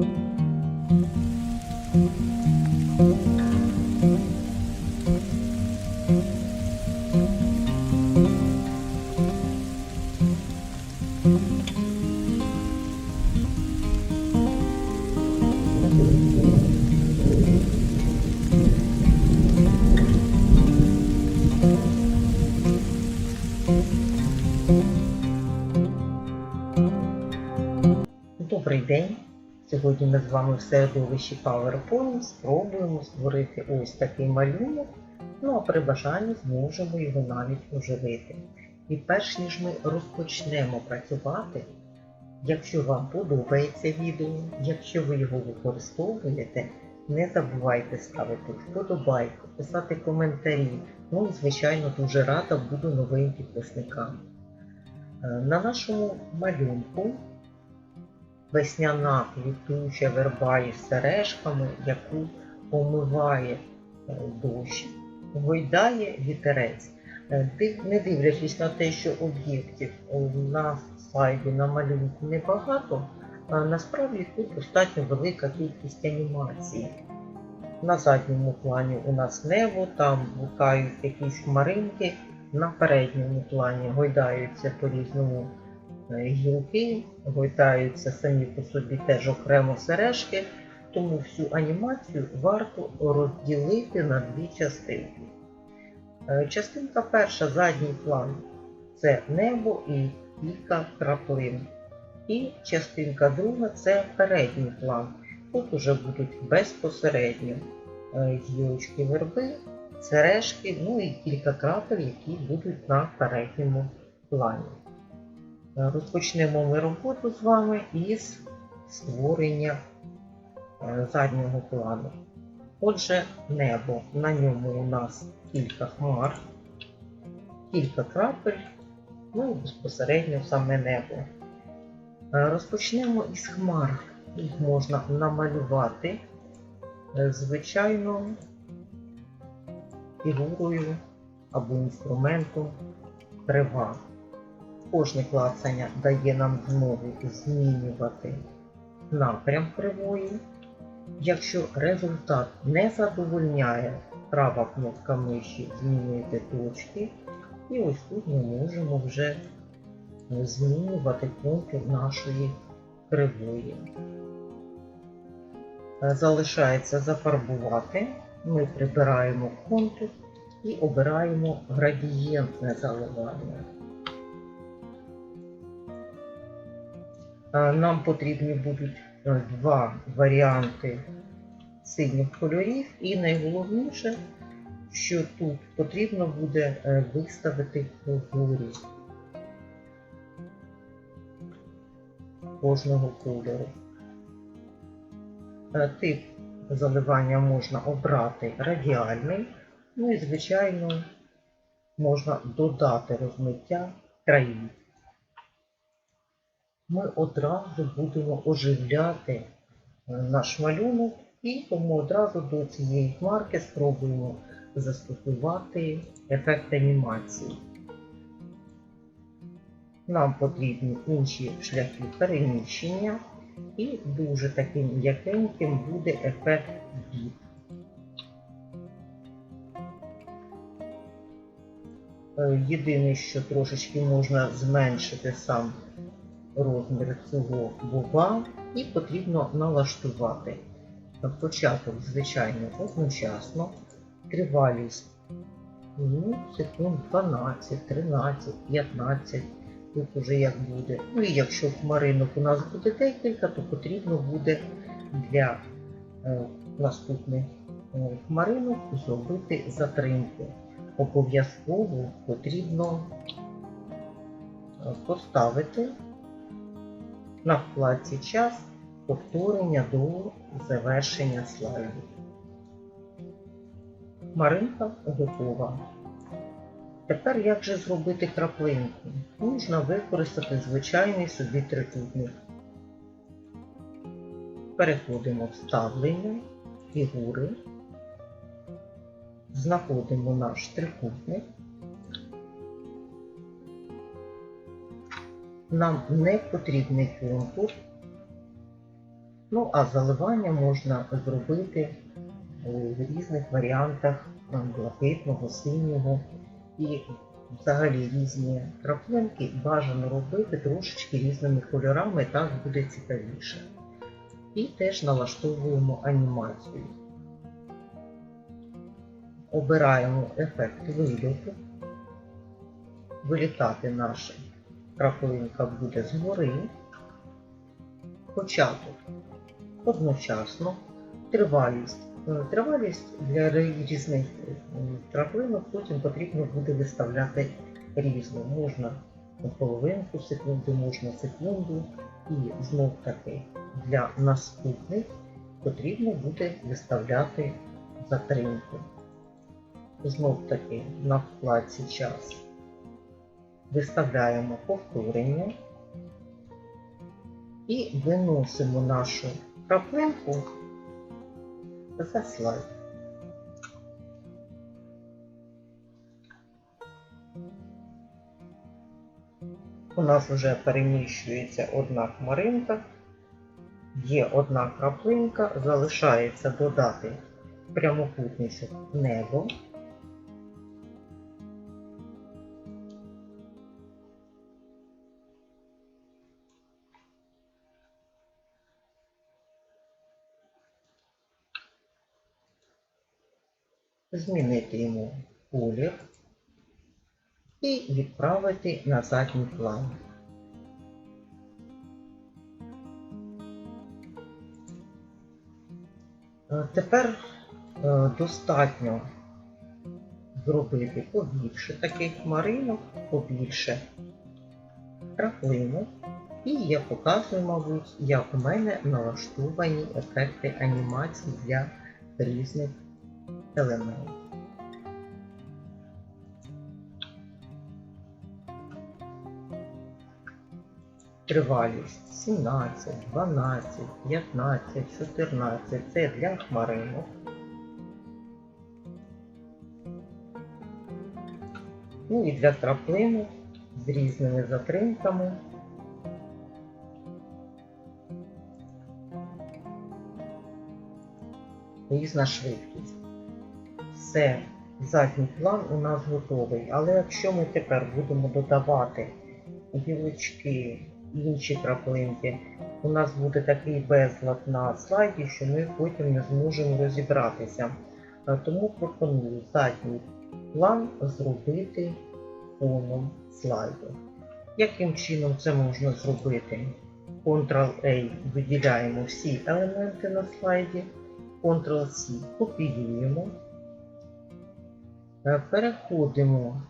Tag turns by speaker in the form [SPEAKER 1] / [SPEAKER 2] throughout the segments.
[SPEAKER 1] thank you Сьогодні ми з вами в середовищі PowerPoint спробуємо створити ось такий малюнок, ну а при бажанні зможемо його навіть оживити. І перш ніж ми розпочнемо працювати, якщо вам подобається відео, якщо ви його використовуєте, не забувайте ставити вподобайку, писати коментарі. Ну і, звичайно, дуже рада буду новим підписникам. Е, На нашому малюнку весняна квітуча верба із сережками, яку омиває е, дощ, гойдає вітерець. Е, Не дивлячись на те, що об'єктів на слайді на малюнку небагато, насправді тут достатньо велика кількість анімації. На задньому плані у нас небо, там гукають якісь хмаринки, на передньому плані гойдаються по-різному е, гілки, гойдаються самі по собі теж окремо сережки, тому всю анімацію варто розділити на дві частинки. Е, Частинка перша, задній план, це небо і кілька краплин. І частинка друга це передній план. Тут уже будуть безпосередньо е, гілочки верби, сережки, ну і кілька крапель, які будуть на передньому плані. Е, Розпочнемо ми роботу з вами із створення е, заднього плану. Отже, небо. На ньому у нас кілька хмар, кілька крапель, ну і безпосередньо саме небо. Е, Розпочнемо із хмар. Їх можна намалювати, звичайно, фігурою або інструментом крива. Кожне клацання дає нам змогу змінювати напрям кривої. Якщо результат не задовольняє, права кнопка миші змінюєте точки. І ось тут ми можемо вже змінювати контур нашої кривої. Залишається зафарбувати. Ми прибираємо контур і обираємо градієнтне заливання. Нам потрібні будуть е, два варіанти синіх кольорів, і найголовніше, що тут потрібно буде е, виставити фігурі кожного кольору. Е, Тип заливання можна обрати радіальний, ну і, звичайно, можна додати розмиття країв. Ми одразу будемо оживляти е, наш малюнок і тому одразу до цієї хмарки спробуємо застосувати ефект анімації. Нам потрібні інші шляхи переміщення і дуже таким м'якеньким буде ефект бід. Е, Єдине, що трошечки можна зменшити сам розмір цього боба і потрібно налаштувати. Початок, звичайно, одночасно, тривалість ну, секунд 12, 13, 15, тут уже як буде. Ну і якщо хмаринок у нас буде декілька, то потрібно буде для е, наступних е, хмаринок зробити затримку. Обов'язково потрібно е, поставити на вкладці час повторення до завершення слайду. Маринка готова. Тепер як же зробити краплинку? Можна використати звичайний собі трикутник. Переходимо в вставлення, фігури, знаходимо наш трикутник. Нам не потрібний контур. Ну, а заливання можна зробити в різних варіантах блакитного, синього і взагалі різні краплинки бажано робити трошечки різними кольорами, так буде цікавіше. І теж налаштовуємо анімацію. Обираємо ефект вильоту. Вилітати наша краплинка буде згори. Початок одночасно, тривалість. Е, Тривалість для різних е, краплинок потім потрібно буде виставляти різно. Можна половинку секунди, можна секунду. І знов таки для наступних потрібно буде виставляти затримку. Знов таки на вкладці час виставляємо повторення і виносимо нашу краплинку за слайд. У нас вже переміщується одна хмаринка, є одна краплинка, залишається додати прямокутничок небо. Змінити йому колір і відправити на задній план. Е, Тепер е, достатньо зробити побільше таких хмаринок, побільше краплинок. І я показую, мабуть, як у мене налаштовані ефекти анімації для різних елементів. Тривалість 17, 12, 15, 14 це для хмаринок. Ну і для краплинок з різними затримками. Різна швидкість. Все, задній план у нас готовий. Але якщо ми тепер будемо додавати гілочки, інші краплинки, у нас буде такий безлад на слайді, що ми потім не зможемо розібратися. Е, Тому пропоную задній план зробити фоном слайду. Яким чином це можна зробити? Ctrl-A виділяємо всі елементи на слайді, Ctrl-C копіюємо, переходимо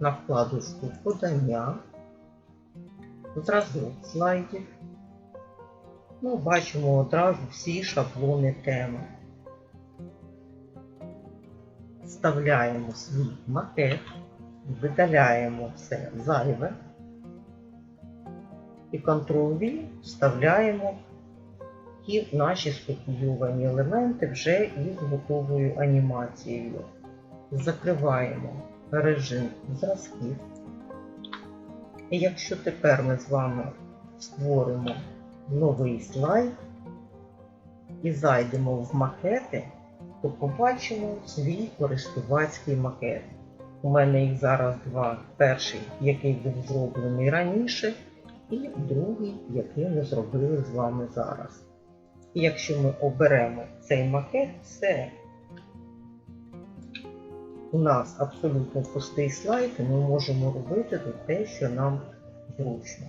[SPEAKER 1] на вкладочку подання, зразок слайдів. Ну, бачимо одразу всі шаблони теми. Вставляємо свій макет, видаляємо все зайве і Ctrl-V вставляємо ті наші скопійовані елементи вже із готовою анімацією. Закриваємо режим зразків. І якщо тепер ми з вами створимо новий слайд і зайдемо в макети, то побачимо свій користувацький макет. У мене їх зараз два. Перший, який був зроблений раніше, і другий, який ми зробили з вами зараз. І якщо ми оберемо цей макет, все. У нас абсолютно пустий слайд, і ми можемо робити тут те, що нам зручно.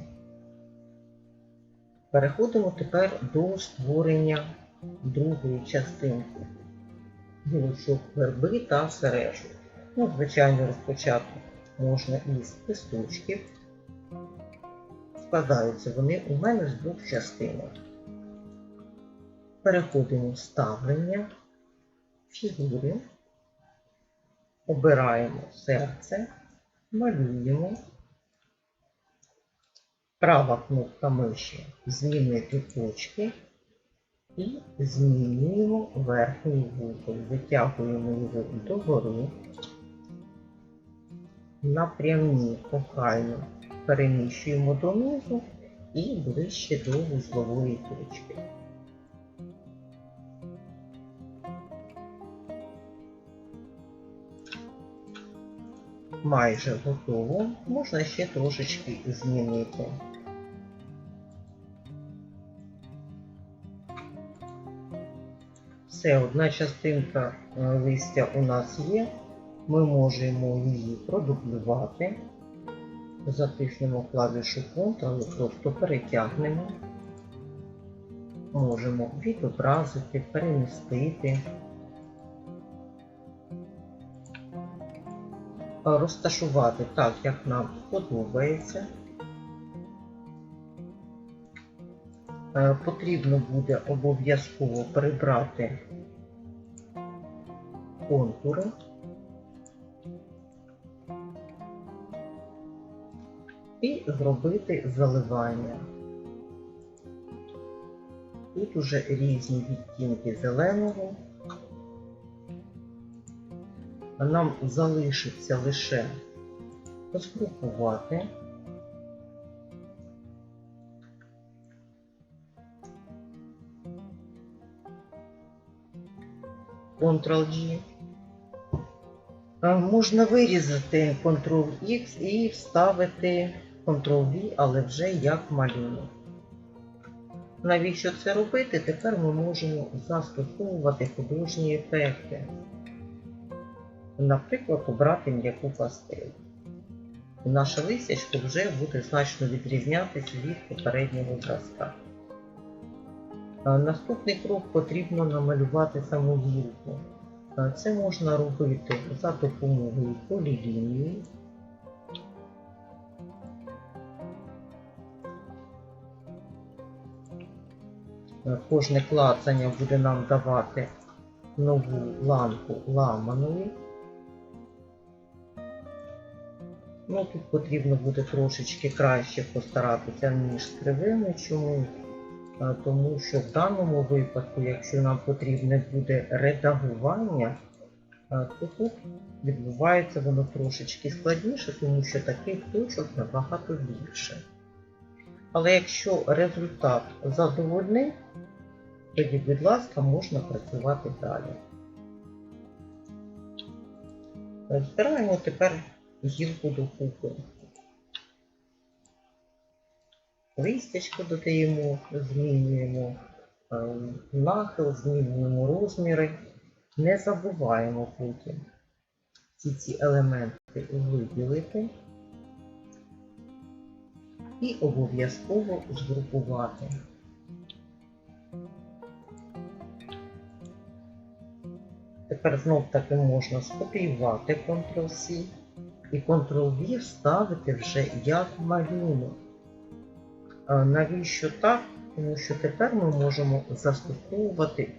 [SPEAKER 1] Переходимо тепер до створення другої частинки гілочок верби та сережок. Ну, звичайно, розпочати можна із листочків. Складаються вони у мене з двох частинок. Переходимо в ставлення, фігури, обираємо серце, малюємо. Права кнопка миші змінити точки і змінюємо верхній вугол. Витягуємо його догори. Напрямні охайно переміщуємо донизу і ближче до вузлової точки. Майже готово, можна ще трошечки змінити. Все, одна частинка е, листя у нас є. Ми можемо її продублювати. Затиснемо клавішу Ctrl, просто перетягнемо. Можемо відобразити, перемістити. Розташувати так, як нам подобається. Е, Потрібно буде обов'язково прибрати контури. І зробити заливання. Тут уже різні відтінки зеленого. Нам залишиться лише розгрупувати. Ctrl-G. Можна вирізати Ctrl-X і вставити Ctrl-V, але вже як малюнок. Навіщо це робити? Тепер ми можемо застосовувати художні ефекти. Наприклад, обрати м'яку пастель. Наше листячко вже буде значно відрізнятися від попереднього зразка. Наступний крок потрібно намалювати саму гілку. Це можна робити за допомогою полілінії. Кожне клацання буде нам давати нову ланку ламаної. Ну, тут потрібно буде трошечки краще постаратися, ніж з кривими. Чому? Тому що в даному випадку, якщо нам потрібне буде редагування, то тут відбувається воно трошечки складніше, тому що таких точок набагато більше. Але якщо результат задовольнив, тоді, будь ласка, можна працювати далі. Збираємо тепер гілку докупи. Листячко додаємо, змінюємо е, нахил, змінюємо розміри. Не забуваємо потім всі ці елементи виділити і обов'язково згрупувати. Тепер знов таки можна скопіювати Ctrl-C і Ctrl-V вставити вже як малюнок. Навіщо так? Тому що тепер ми можемо застосовувати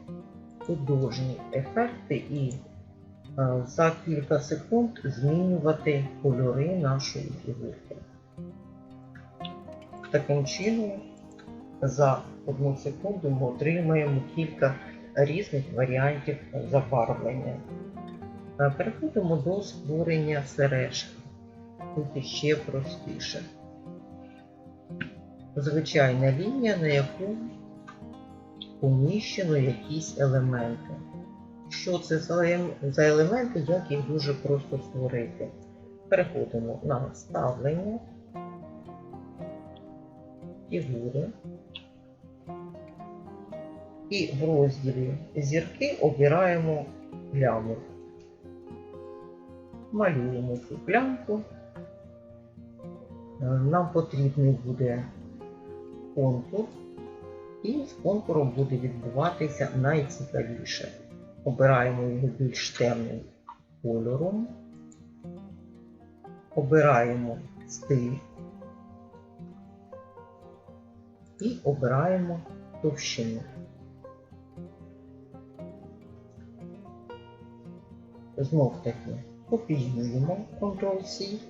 [SPEAKER 1] художні ефекти і за кілька секунд змінювати кольори нашої фігурки. Таким чином, за одну секунду ми отримаємо кілька різних варіантів забарвлення. Переходимо до створення сережки. Тут ще простіше звичайна лінія, на яку поміщено якісь елементи. Що це за елементи, як їх дуже просто створити? Переходимо на вставлення, фігури. І в розділі зірки обираємо пляму. Малюємо цю плямку. Е, Нам потрібний буде контур, і з контуром буде відбуватися найцікавіше. Обираємо його більш темним кольором, обираємо стиль і обираємо товщину. Знов таки копіюємо Ctrl-C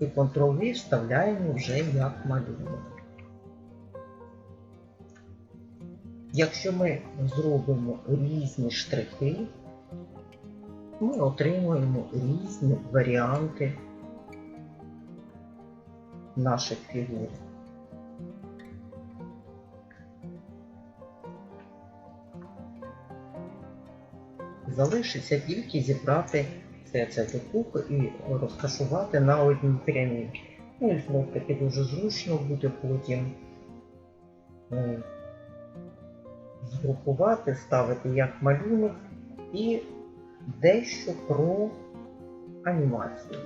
[SPEAKER 1] і Ctrl-V вставляємо вже як малюнок. Якщо ми зробимо різні штрихи, ми отримуємо різні варіанти наших фігур. Залишиться тільки зібрати все це докупи і розташувати на одній прямій. Ну і знов таки дуже зручно буде потім е, згрупувати, ставити як малюнок і дещо про анімацію.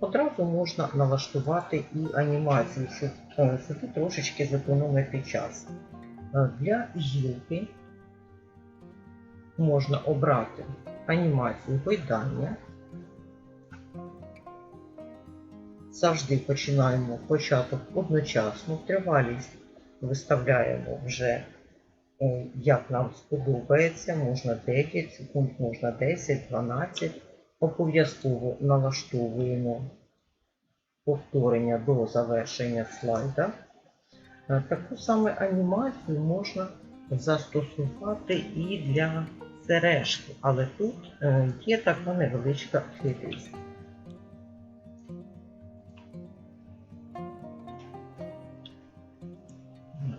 [SPEAKER 1] Одразу можна налаштувати і анімацію, щоб е, собі трошечки зекономити час. Е, Для гілки можна обрати анімацію гойдання. Завжди починаємо початок одночасно, тривалість виставляємо вже е, як нам сподобається, можна 9 секунд, можна 10, 12. Обов'язково налаштовуємо повторення до завершення слайда. Е, Таку саме анімацію можна застосувати і для сережки, але тут е, є така невеличка хитрість.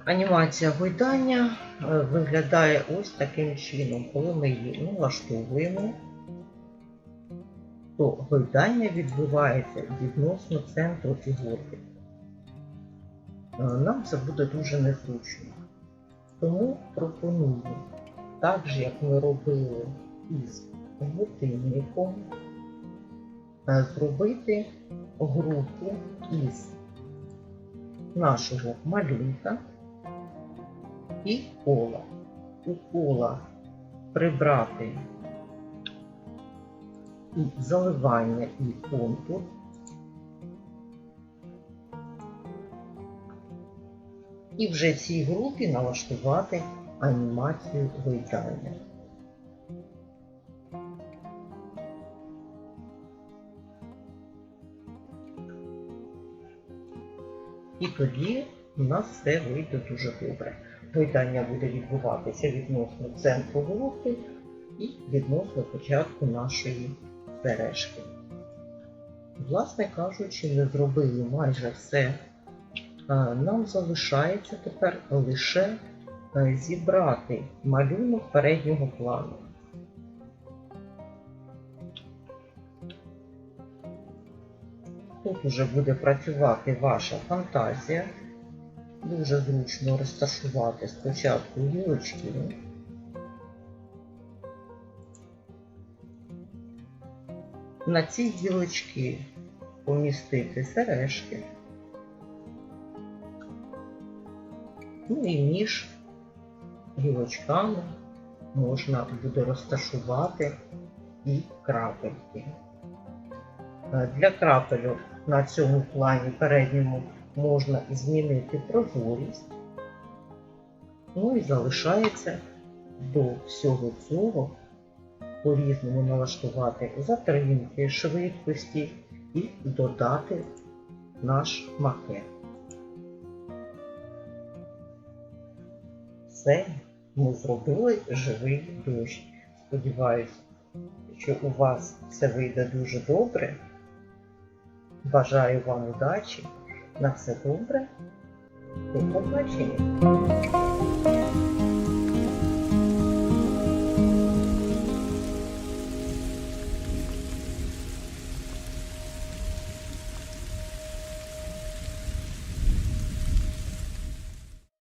[SPEAKER 1] Анімація гойдання е, виглядає ось таким чином. Коли ми її налаштовуємо, то гойдання відбувається відносно центру фігурки. Е, Нам це буде дуже незручно. Тому пропоную, так же як ми робили із годинником, е, зробити групу із нашого малюнка і кола. У кола прибрати і заливання і контур. І вже цій групі налаштувати анімацію гойдання. І тоді у нас все вийде дуже добре. Гойдання буде відбуватися відносно центру групи і відносно початку нашої сережки. Власне кажучи, ми зробили майже все. Нам залишається тепер лише е, зібрати малюнок переднього плану. Тут уже буде працювати ваша фантазія. Дуже зручно розташувати спочатку гілочки. На ці гілочки помістити сережки. Ну і між гілочками можна буде розташувати і крапельки. Е, Для крапельок на цьому плані передньому можна змінити прозорість. Ну і залишається до всього цього по-різному налаштувати затримки, швидкості і додати наш макет. Все, ми зробили живий дощ. Сподіваюсь, що у вас все вийде дуже добре. Бажаю вам удачі, на все добре. До побачення!